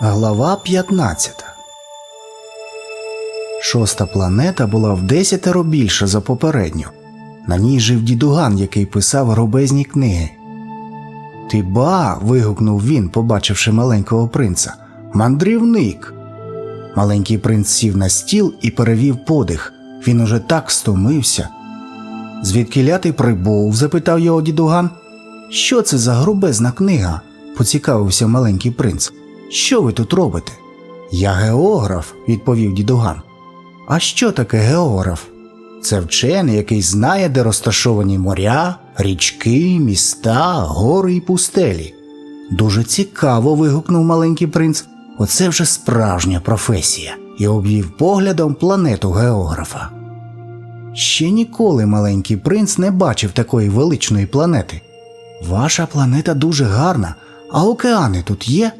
Глава 15 Шоста планета була в десятеро більша за попередню. На ній жив дідуган, який писав гробезні книги. Ти ба. вигукнув він, побачивши маленького принца. Мандрівник. Маленький принц сів на стіл і перевів подих. Він уже так стомився. Звідки ти прибув? запитав його дідуган. Що це за грубезна книга? поцікавився маленький принц. Що ви тут робите? Я географ, відповів дідуган. А що таке географ? Це вчений, який знає, де розташовані моря, річки, міста, гори і пустелі. Дуже цікаво. вигукнув маленький принц. Оце вже справжня професія, і обвів поглядом планету географа. Ще ніколи маленький принц не бачив такої величної планети. Ваша планета дуже гарна, а океани тут є?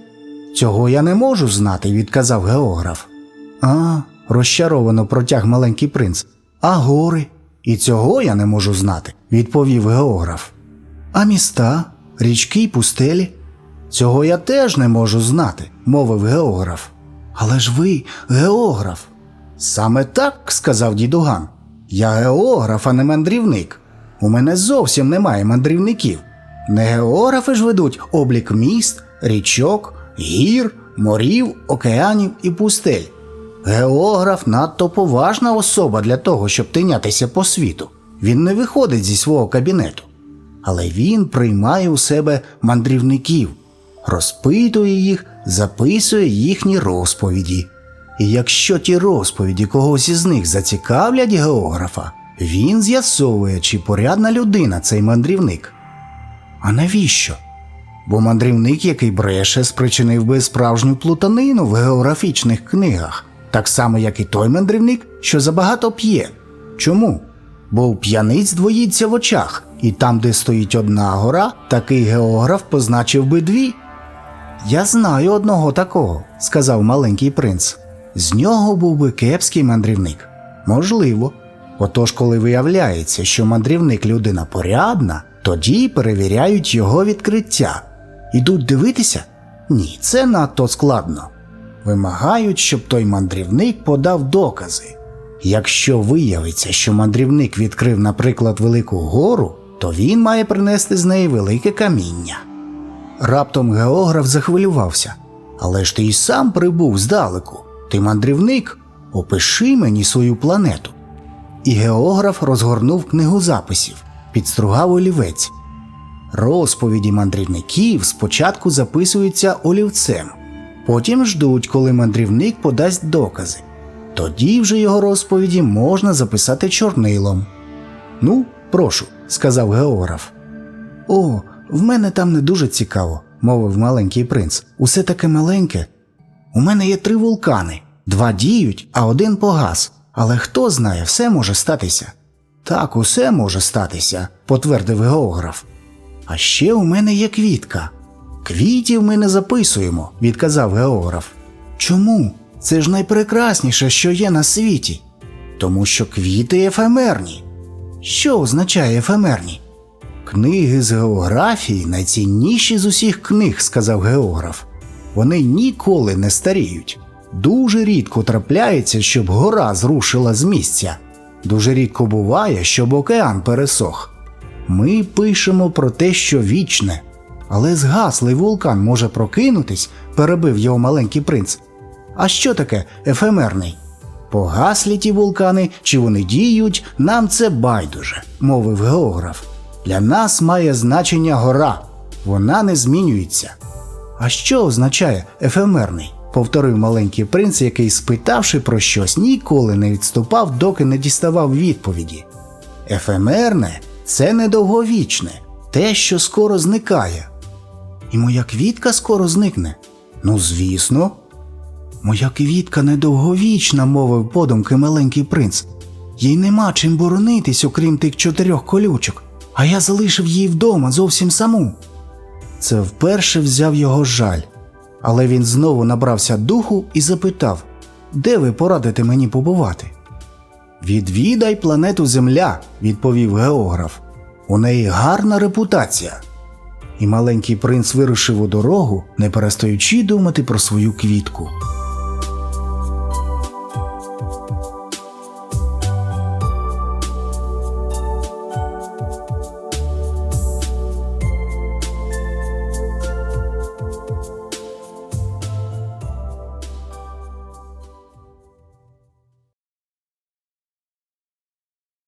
Цього я не можу знати, відказав географ. А, розчаровано протяг маленький принц. А гори? І цього я не можу знати, відповів географ. А міста, річки й пустелі? Цього я теж не можу знати, мовив географ. Але ж ви географ. Саме так, сказав дідуган. Я географ, а не мандрівник. У мене зовсім немає мандрівників. Не географи ж ведуть облік міст, річок, гір, морів, океанів і пустель. Географ надто поважна особа для того, щоб тинятися по світу. Він не виходить зі свого кабінету. Але він приймає у себе мандрівників, розпитує їх, записує їхні розповіді. І якщо ті розповіді когось із них зацікавлять географа, він з'ясовує, чи порядна людина цей мандрівник. А навіщо? Бо мандрівник, який бреше, спричинив би справжню плутанину в географічних книгах, так само, як і той мандрівник, що забагато п'є. Чому? Бо у п'яниць двоїться в очах, і там, де стоїть одна гора, такий географ позначив би дві. Я знаю одного такого, сказав маленький принц. З нього був би кепський мандрівник. Можливо. Отож, коли виявляється, що мандрівник людина порядна, тоді перевіряють його відкриття. Ідуть дивитися? Ні, це надто складно. Вимагають, щоб той мандрівник подав докази. Якщо виявиться, що мандрівник відкрив, наприклад, велику гору, то він має принести з неї велике каміння. Раптом географ захвилювався. Але ж ти й сам прибув здалеку. Ти мандрівник, опиши мені свою планету. І географ розгорнув книгу записів, підстругав олівець. Розповіді мандрівників спочатку записуються олівцем, потім ждуть, коли мандрівник подасть докази. Тоді вже його розповіді можна записати чорнилом. Ну, прошу, сказав географ. О, в мене там не дуже цікаво, мовив маленький принц. Усе таке маленьке. У мене є три вулкани, два діють, а один погас. Але хто знає, все може статися. Так, усе може статися, потвердив географ. А ще у мене є квітка. Квітів ми не записуємо, відказав географ. Чому? Це ж найпрекрасніше, що є на світі. Тому що квіти ефемерні. Що означає ефемерні? Книги з географії найцінніші з усіх книг, сказав географ. Вони ніколи не старіють. Дуже рідко трапляється, щоб гора зрушила з місця. Дуже рідко буває, щоб океан пересох. Ми пишемо про те, що вічне. Але згаслий вулкан може прокинутись, перебив його маленький принц. А що таке ефемерний? Погаслі ті вулкани, чи вони діють, нам це байдуже, мовив географ. Для нас має значення гора, вона не змінюється. А що означає ефемерний? повторив маленький принц, який, спитавши про щось, ніколи не відступав, доки не діставав відповіді. Ефемерне це недовговічне, те, що скоро зникає. І моя квітка скоро зникне. Ну, звісно. Моя квітка недовговічна, мовив подумки маленький принц. Їй нема чим боронитись, окрім тих чотирьох колючок, а я залишив її вдома зовсім саму. Це вперше взяв його жаль, але він знову набрався духу і запитав, де ви порадите мені побувати? Відвідай планету Земля, відповів географ. У неї гарна репутація. і маленький принц вирушив у дорогу, не перестаючи думати про свою квітку.